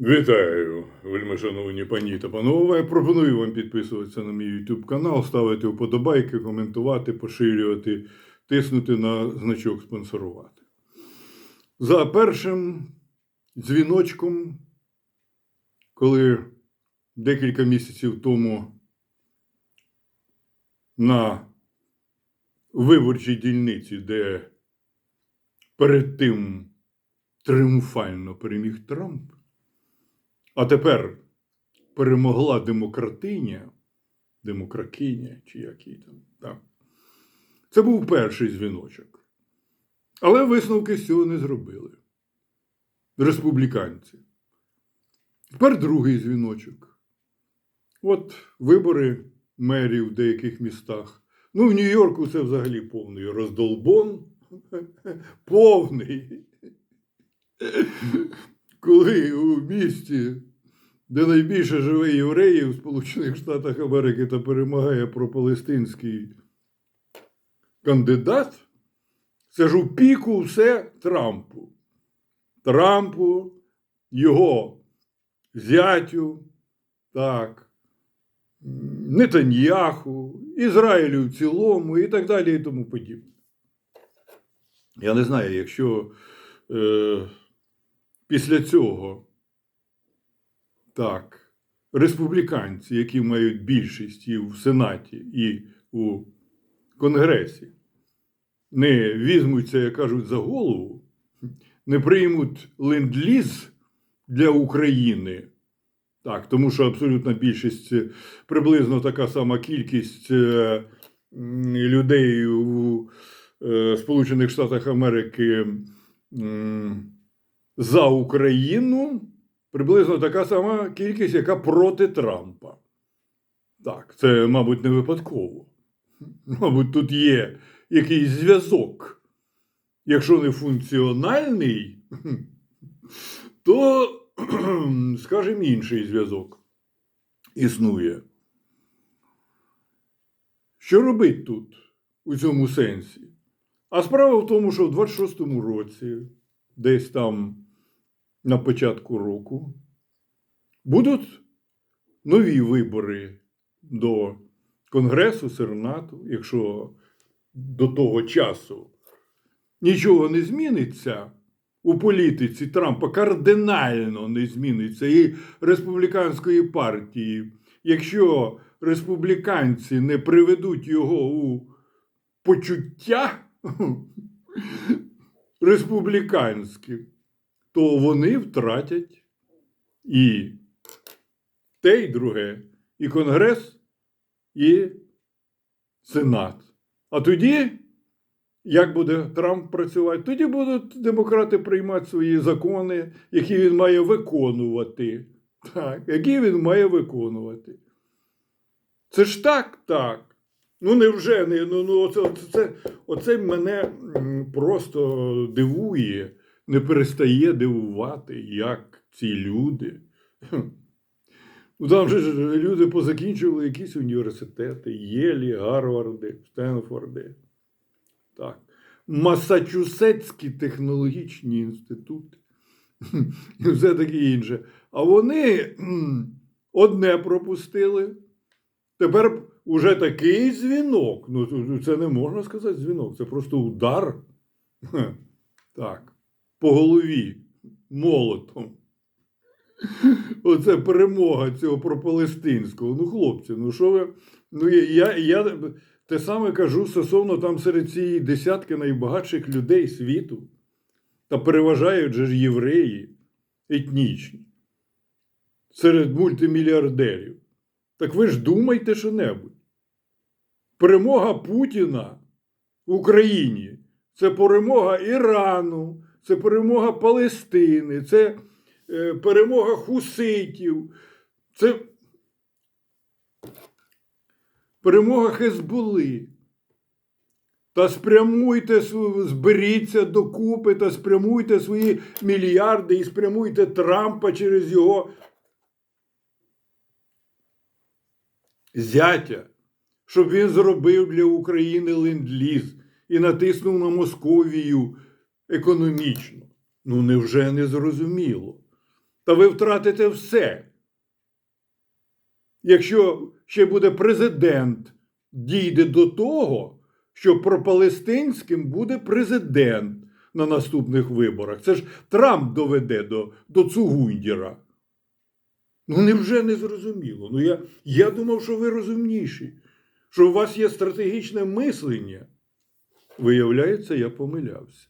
Вітаю, вельми шановні пані та панове. Я пропоную вам підписуватися на мій YouTube канал, ставити вподобайки, коментувати, поширювати, тиснути на значок спонсорувати. За першим дзвіночком, коли декілька місяців тому на виборчій дільниці, де перед тим тріумфально переміг Трамп, а тепер перемогла демократиня, демокракиня, чи як її там. Так. Це був перший дзвіночок. Але висновки з цього не зробили. Республіканці. Тепер другий дзвіночок. От вибори мерів в деяких містах. Ну, в Нью-Йорку це взагалі повний роздолбон. Повний. Коли у місті, де найбільше живе євреїв в Сполучених Штатах Америки та перемагає пропалестинський кандидат, це ж у піку все Трампу. Трампу, його зятю, так, Нетаньяху, Ізраїлю в цілому і так далі і тому подібне. Я не знаю, якщо е, після цього так, республіканці, які мають більшість і в Сенаті, і у Конгресі, не візьмуться, як кажуть, за голову, не приймуть ленд-ліз для України. Так, тому що абсолютна більшість, приблизно така сама кількість е, людей у е, Сполучених Штатах Америки за Україну, приблизно така сама кількість, яка проти Трампа. Так, це, мабуть, не випадково. Мабуть, тут є якийсь зв'язок. Якщо не функціональний, то, скажімо, інший зв'язок існує. Що робить тут у цьому сенсі? А справа в тому, що в 26-му році, десь там на початку року, будуть нові вибори до Конгресу, Сенату, якщо до того часу нічого не зміниться у політиці Трампа, кардинально не зміниться і республіканської партії, якщо республіканці не приведуть його у почуття республіканські, то вони втратять і те, і друге, і Конгрес, і Сенат. А тоді, як буде Трамп працювати, тоді будуть демократи приймати свої закони, які він має виконувати. Так, які він має виконувати. Це ж так, так. Ну, невже не ну, ну оце, оце, оце мене просто дивує, не перестає дивувати, як ці люди. Ну, там же ж люди позакінчували якісь університети, Єлі, Гарварди, Стенфорди. Так. Масачусетські технологічні інститути. І все таке інше. А вони одне пропустили. Тепер уже такий дзвінок. Ну, це не можна сказати дзвінок, це просто удар. Так, по голові молотом. Оце перемога цього пропалестинського. Ну, хлопці, ну що ви. Ну, я, я те саме кажу стосовно там серед цієї десятки найбагатших людей світу. Та переважають же ж євреї етнічні серед мультимільярдерів. Так ви ж думайте що-небудь. Перемога Путіна в Україні це перемога Ірану, це перемога Палестини, це е, перемога Хуситів, це перемога Хезбули. Та спрямуйте, зберіться докупи та спрямуйте свої мільярди і спрямуйте Трампа через його зятя, щоб він зробив для України ленд-ліз і натиснув на Московію економічно. Ну, невже не зрозуміло? Та ви втратите все. Якщо ще буде президент, дійде до того, що пропалестинським буде президент на наступних виборах. Це ж Трамп доведе до, до Цугундіра. Ну, невже не зрозуміло? Ну, я, я думав, що ви розумніші, що у вас є стратегічне мислення. Виявляється, я помилявся.